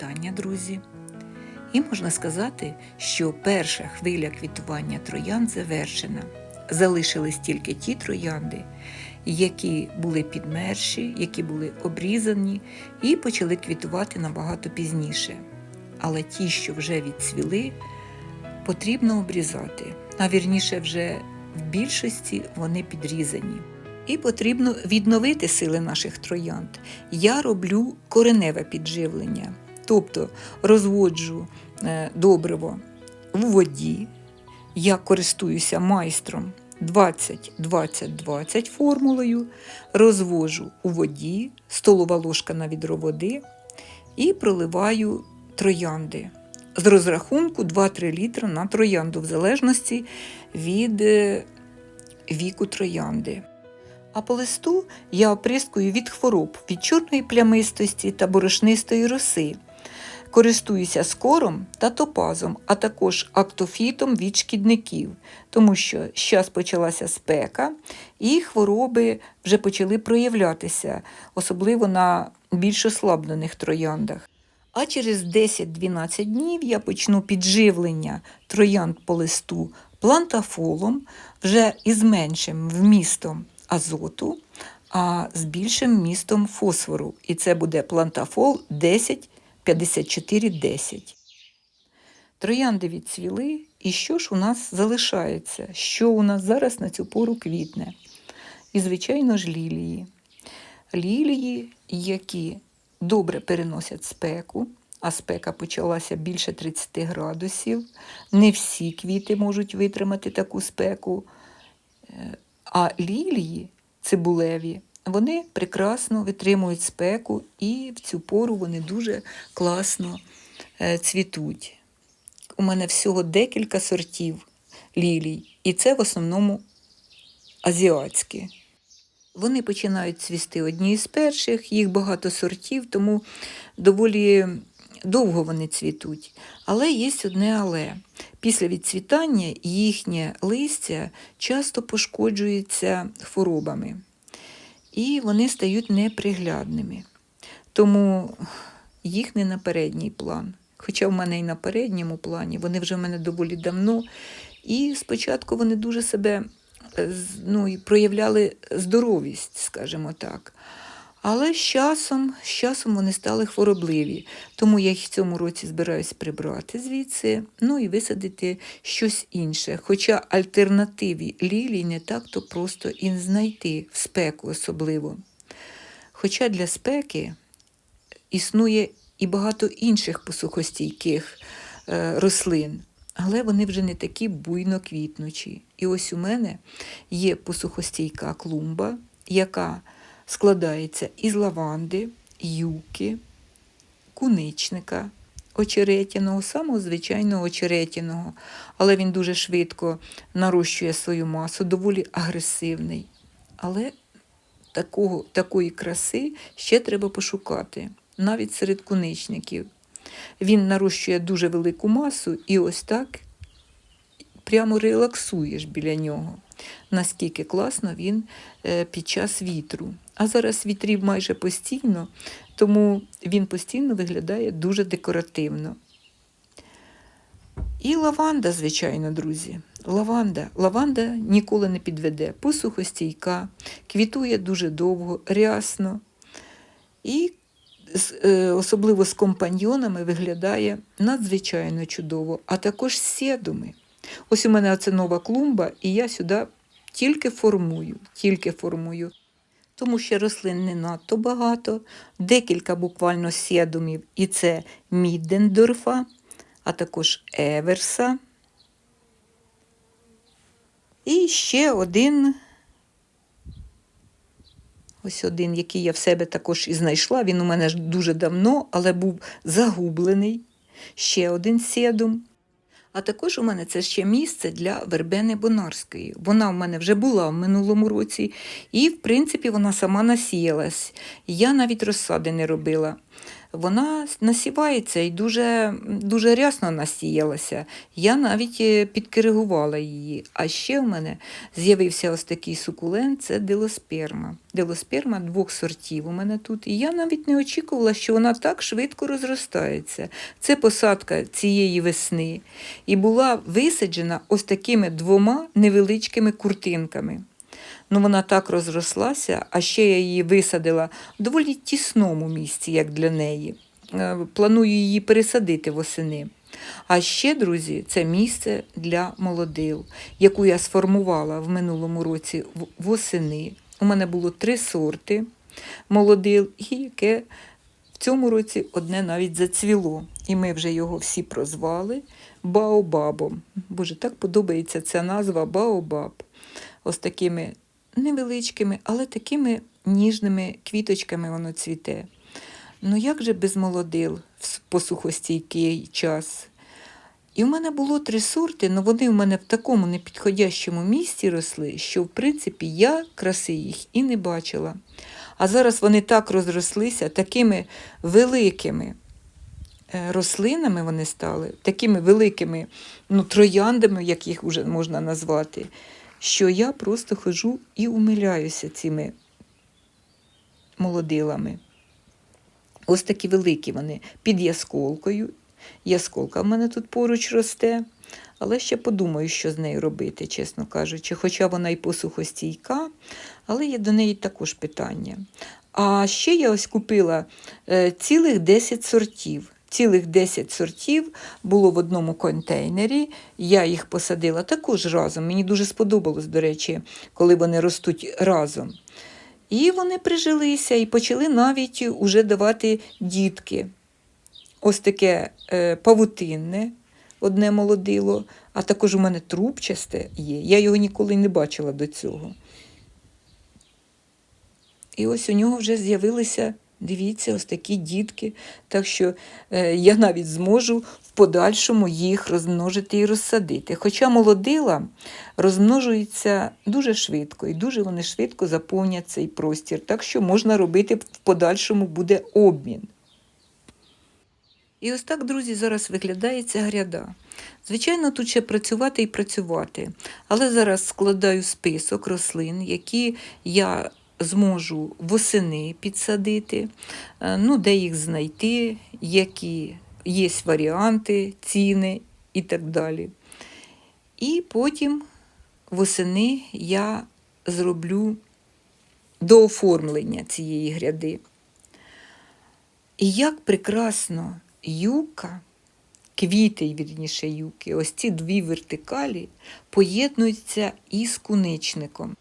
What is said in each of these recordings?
вітання, друзі! І можна сказати, що перша хвиля квітування троянд завершена. Залишились тільки ті троянди, які були підмерші, які були обрізані і почали квітувати набагато пізніше. Але ті, що вже відцвіли, потрібно обрізати. А вірніше, вже в більшості вони підрізані. І потрібно відновити сили наших троянд. Я роблю кореневе підживлення, тобто розводжу е, добриво в воді. Я користуюся майстром 20-20-20 формулою, розвожу у воді, столова ложка на відро води і проливаю троянди. З розрахунку 2-3 літри на троянду, в залежності від е, віку троянди. А по листу я оприскую від хвороб, від чорної плямистості та борошнистої роси. Користуюся скором та топазом, а також актофітом від шкідників, тому що зараз почалася спека і хвороби вже почали проявлятися, особливо на більш ослаблених трояндах. А через 10-12 днів я почну підживлення троянд по листу плантафолом вже із меншим вмістом азоту, а з більшим вмістом фосфору. І це буде плантафол 10 54-10. Троянди відцвіли, і що ж у нас залишається? Що у нас зараз на цю пору квітне? І, звичайно ж, лілії. Лілії, які добре переносять спеку, а спека почалася більше 30 градусів. Не всі квіти можуть витримати таку спеку. Е, А лілії цибулеві вони прекрасно витримують спеку і в цю пору вони дуже класно е, цвітуть. У мене всього декілька сортів лілій, і це в основному азіатські. Вони починають цвісти одні з перших, їх багато сортів, тому доволі довго вони цвітуть. Але є одне але. Після відцвітання їхнє листя часто пошкоджується хворобами і вони стають неприглядними. Тому їх не на передній план. Хоча в мене і на передньому плані, вони вже в мене доволі давно. І спочатку вони дуже себе е, ну, проявляли здоровість, скажімо так. Але з часом з часом вони стали хворобливі, тому я їх в цьому році збираюсь прибрати звідси, ну і висадити щось інше. Хоча альтернативі лілій не так-то просто і знайти в спеку особливо. Хоча для спеки існує і багато інших посухостійких е, рослин, але вони вже не такі буйно квітнучі. І ось у мене є посухостійка клумба, яка складається із лаванди, юки, куничника, очеретяного, самого звичайного очеретяного, але він дуже швидко нарощує свою масу, доволі агресивний. Але такого, такої краси ще треба пошукати, навіть серед куничників. Він нарощує дуже велику масу і ось так прямо релаксуєш біля нього. Наскільки класно він е, під час вітру. А зараз вітрів майже постійно, тому він постійно виглядає дуже декоративно. І лаванда, звичайно, друзі. Лаванда Лаванда ніколи не підведе, посухостійка, квітує дуже довго, рясно. І е, особливо з компаньйонами виглядає надзвичайно чудово, а також з сєдуми. Ось у мене оце нова клумба, і я сюди тільки формую, тільки формую. Тому що рослин не надто багато, декілька буквально сєдумів, і це Міддендорфа, а також Еверса. І ще один, ось один, який я в себе також і знайшла. Він у мене дуже давно, але був загублений. Ще один сєдум. А також у мене це ще місце для вербени Бонарської. Вона в мене вже була в минулому році, і, в принципі, вона сама насіялась. Я навіть розсади не робила. Вона насівається і дуже, дуже рясно насіялася. Я навіть е, підкоригувала її. А ще в мене з'явився ось такий сукулент це делосперма. Делосперма двох сортів у мене тут. І я навіть не очікувала, що вона так швидко розростається. Це посадка цієї весни і була висаджена ось такими двома невеличкими куртинками. Ну, вона так розрослася, а ще я її висадила в доволі тісному місці, як для неї. Е, Планую її пересадити восени. А ще, друзі, це місце для молодил, яку я сформувала в минулому році восени. У мене було три сорти молодил, і яке в цьому році одне навіть зацвіло. І ми вже його всі прозвали Баобабом. Боже, так подобається ця назва Баобаб. Ось такими невеличкими, але такими ніжними квіточками воно цвіте. Ну як же без молодил в посухостійкий час? І в мене було три сорти, але вони в мене в такому непідходящому місці росли, що в принципі я краси їх і не бачила. А зараз вони так розрослися, такими великими е, рослинами вони стали, такими великими ну, трояндами, як їх вже можна назвати, що я просто хожу і умиляюся цими молодилами. Ось такі великі вони під ясколкою. Ясколка в мене тут поруч росте, але ще подумаю, що з нею робити, чесно кажучи. Хоча вона і посухостійка, але є до неї також питання. А ще я ось купила е, цілих 10 сортів. Цілих 10 сортів було в одному контейнері. Я їх посадила також разом. Мені дуже сподобалось, до речі, коли вони ростуть разом. І вони прижилися і почали навіть уже давати дітки. Ось таке е, павутинне, одне молодило, а також у мене трубчасте є. Я його ніколи не бачила до цього. І ось у нього вже з'явилися, дивіться, ось такі дітки. Так що е, я навіть зможу в подальшому їх розмножити і розсадити. Хоча молодила розмножуються дуже швидко, і дуже вони швидко заповнять цей простір. Так що можна робити в подальшому буде обмін. І ось так, друзі, зараз виглядає ця гряда. Звичайно, тут ще працювати і працювати, але зараз складаю список рослин, які я зможу восени підсадити, е, ну, де їх знайти, які є варіанти, ціни і так далі. І потім восени я зроблю до оформлення цієї гряди. І як прекрасно юка, квіти, вірніше юки, ось ці дві вертикалі поєднуються із куничником.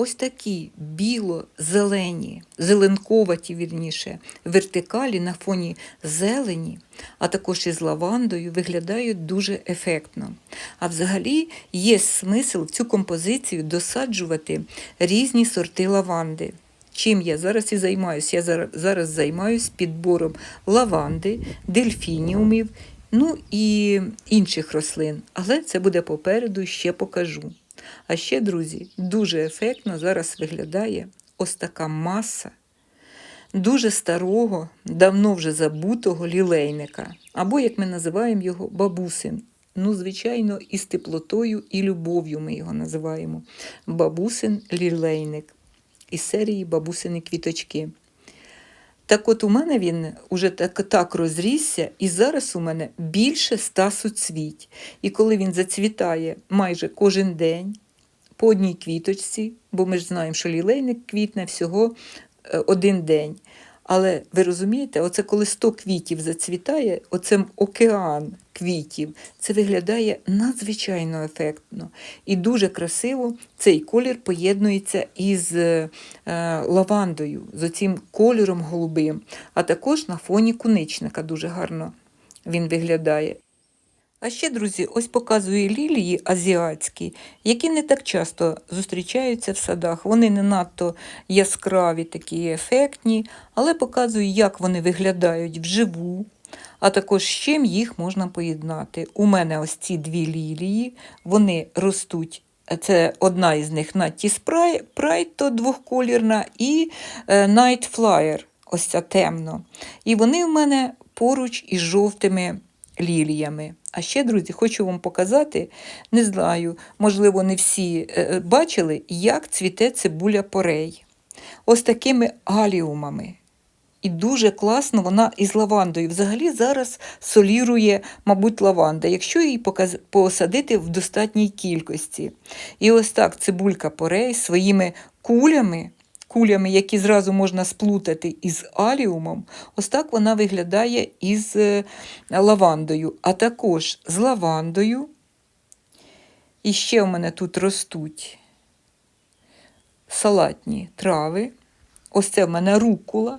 Ось такі біло-зелені, зеленковаті, вірніше, вертикалі на фоні зелені, а також із лавандою виглядають дуже ефектно. А взагалі є смисл в цю композицію досаджувати різні сорти лаванди. Чим я зараз і займаюся? Я зараз, зараз займаюся підбором лаванди, дельфініумів, ну і інших рослин. Але це буде попереду, ще покажу. А ще, друзі, дуже ефектно зараз виглядає ось така маса дуже старого, давно вже забутого лілейника, або, як ми називаємо його, бабусин. Ну, звичайно, із теплотою і любов'ю ми його називаємо. Бабусин лілейник із серії Бабусини квіточки. Так от у мене він уже так, так розрісся, і зараз у мене більше ста суцвіть. І коли він зацвітає майже кожен день по одній квіточці, бо ми ж знаємо, що лілейник квітне всього е, один день. Але ви розумієте, оце коли 100 квітів зацвітає, оце океан квітів, це виглядає надзвичайно ефектно. І дуже красиво цей колір поєднується із е, лавандою, з оцим кольором голубим, а також на фоні куничника дуже гарно він виглядає. А ще, друзі, ось показую лілії азіатські, які не так часто зустрічаються в садах. Вони не надто яскраві, такі ефектні, але показую, як вони виглядають вживу, а також з чим їх можна поєднати. У мене ось ці дві лілії, вони ростуть. Це одна із них Natty Pride, то двохколірна, і е, Night Flyer ось ця темно. І вони в мене поруч із жовтими ліліями. А ще, друзі, хочу вам показати, не знаю, можливо, не всі е, бачили, як цвіте цибуля порей. Ось такими галіумами. І дуже класно вона із лавандою. Взагалі зараз солірує, мабуть, лаванда, якщо її посадити в достатній кількості. І ось так цибулька порей своїми кулями, кулями, які зразу можна сплутати із аліумом, ось так вона виглядає із е, лавандою. А також з лавандою. І ще в мене тут ростуть салатні трави. Ось це в мене рукула.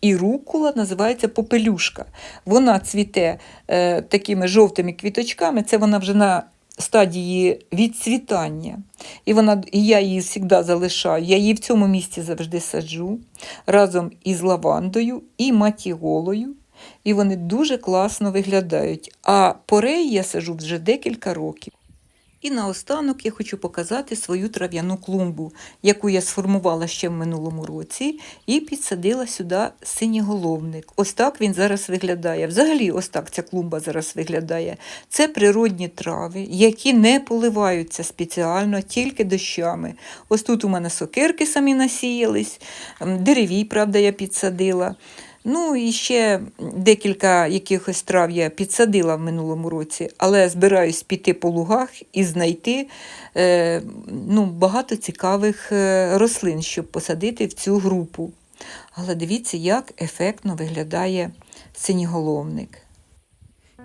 І рукула називається попелюшка. Вона цвіте е, такими жовтими квіточками, це вона вже на стадії відцвітання. І, вона, і я її завжди залишаю. Я її в цьому місці завжди саджу разом із лавандою і матіголою. І вони дуже класно виглядають. А порей я сажу вже декілька років. І наостанок я хочу показати свою трав'яну клумбу, яку я сформувала ще в минулому році, і підсадила сюди синєголовник. Ось так він зараз виглядає. Взагалі, ось так ця клумба зараз виглядає. Це природні трави, які не поливаються спеціально, тільки дощами. Ось тут у мене сокирки самі насіялись, деревій, правда, я підсадила. Ну і ще декілька якихось трав я підсадила в минулому році, але збираюсь піти по лугах і знайти е, ну, багато цікавих е, рослин, щоб посадити в цю групу. Але дивіться, як ефектно виглядає синьоголовник.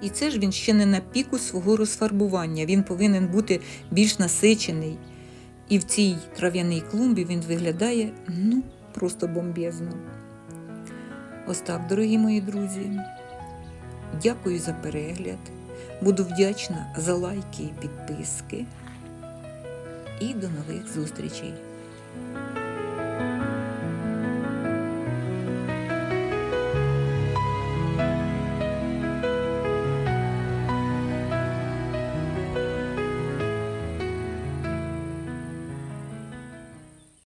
І це ж він ще не на піку свого розфарбування. Він повинен бути більш насичений. І в цій трав'яній клумбі він виглядає ну, просто бомбезно. Ось так, дорогі мої друзі. Дякую за перегляд. Буду вдячна за лайки і підписки. І до нових зустрічей!